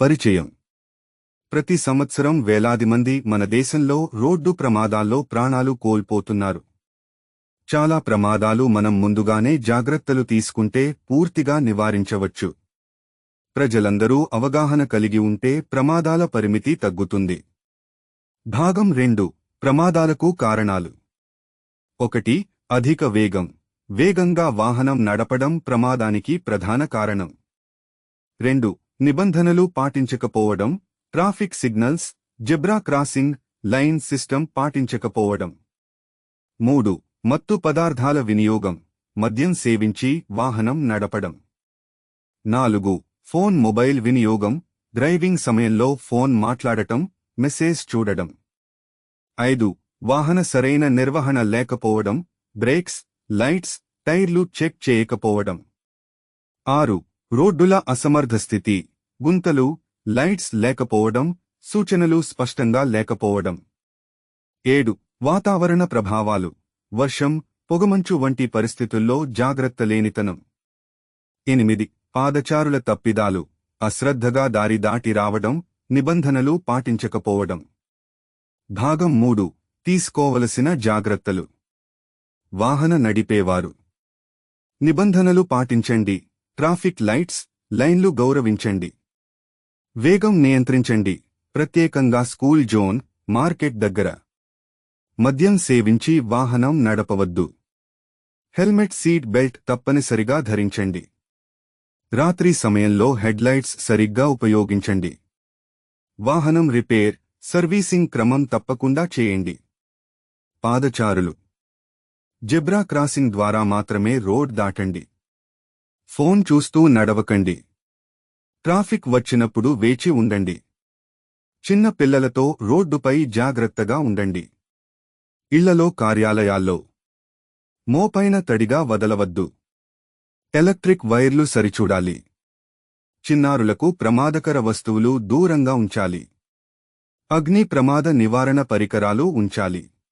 పరిచయం. ప్రతి సంవత్సరం వేలాది మంది మన దేశంలో రోడ్డు ప్రమాదాల్లో ప్రాణాలు కోల్పోతున్నారు. చాలా ప్రమాదాలు మనం ముందుగానే జాగ్రత్తలు తీసుకుంటే పూర్తిగా నివారించవచ్చు. ప్రజలందరూ అవగాహన కలిగి ఉంటే ప్రమాదాల పరిమితి తగ్గుతుంది. భాగం రెండు ప్రమాదాలకు కారణాలు. ఒకటి అధిక వేగం. వేగంగా వాహనం నడపడం ప్రమాదానికి ప్రధాన కారణం. రెండు నిబంధనలు పాటించకపోవడం traffic signals zebra crossing line system పాటించకపోవడం. మూడు మత్తు పదార్థాల వినియోగం మద్యం సేవించి వాహనం నడపడం. నాలుగు ఫోన్ మొబైల్ వినియోగం డ్రైవింగ్ సమయంలో ఫోన్ మాట్లాడటం మెసేజ్ చూడడం. ఐదు వాహన సరైన నిర్వహణ లేకపోవడం బ్రేక్స్ లైట్స్ టైర్లు చెక్ చేయకపోవడం. ఆరు రోడ్డుల అసమర్థ స్థితి గుంతలు లైట్స్ లేకపోవడం సూచనలు స్పష్టంగా లేకపోవడం. ఏడు. వాతావరణ ప్రభావాలు. వర్షం పొగమంచు వంటి పరిస్థితుల్లో జాగ్రత్త లేనితనం. ఎనిమిది. పాదచారుల తప్పిదాలు. అశ్రద్ధగా దారి దాటి రావడం నిబంధనలు పాటించకపోవడం. భాగం మూడు. తీసుకోవలసిన జాగ్రత్తలు. వాహన నడిపేవారు. నిబంధనలు పాటించండి. ట్రాఫిక్ లైట్స్ లైన్లు గౌరవించండి. వేగం నియంత్రించండి. ప్రత్యేకంగా స్కూల్ జోన్ మార్కెట్ దగ్గర. మద్యం సేవించి వాహనం నడపవద్దు. హెల్మెట్ సీట్ బెల్ట్ తప్పనిసరిగా ధరించండి. రాత్రి సమయంలో హెడ్లైట్స్ సరిగ్గా ఉపయోగించండి. వాహనం రిపేర్ సర్వీసింగ్ క్రమం తప్పకుండా చేయండి. పాదచారులు. జెబ్రా క్రాసింగ్ ద్వారా మాత్రమే రోడ్ దాటండి. ఫోన్ చూస్తూ నడవకండి. ట్రాఫిక్ వచ్చినప్పుడు వేచి ఉండండి. చిన్న పిల్లలతో రోడ్డుపై జాగ్రత్తగా ఉండండి. ఇళ్ళలో కార్యాలయాల్లో మోపైన తడిగా వదలవద్దు. ఎలక్ట్రిక్ వైర్లు సరిచూడాలి. చిన్నారులకు ప్రమాదకర వస్తువులు దూరంగా ఉంచాలి. అగ్ని ప్రమాద నివారణ పరికరాలు ఉంచాలి.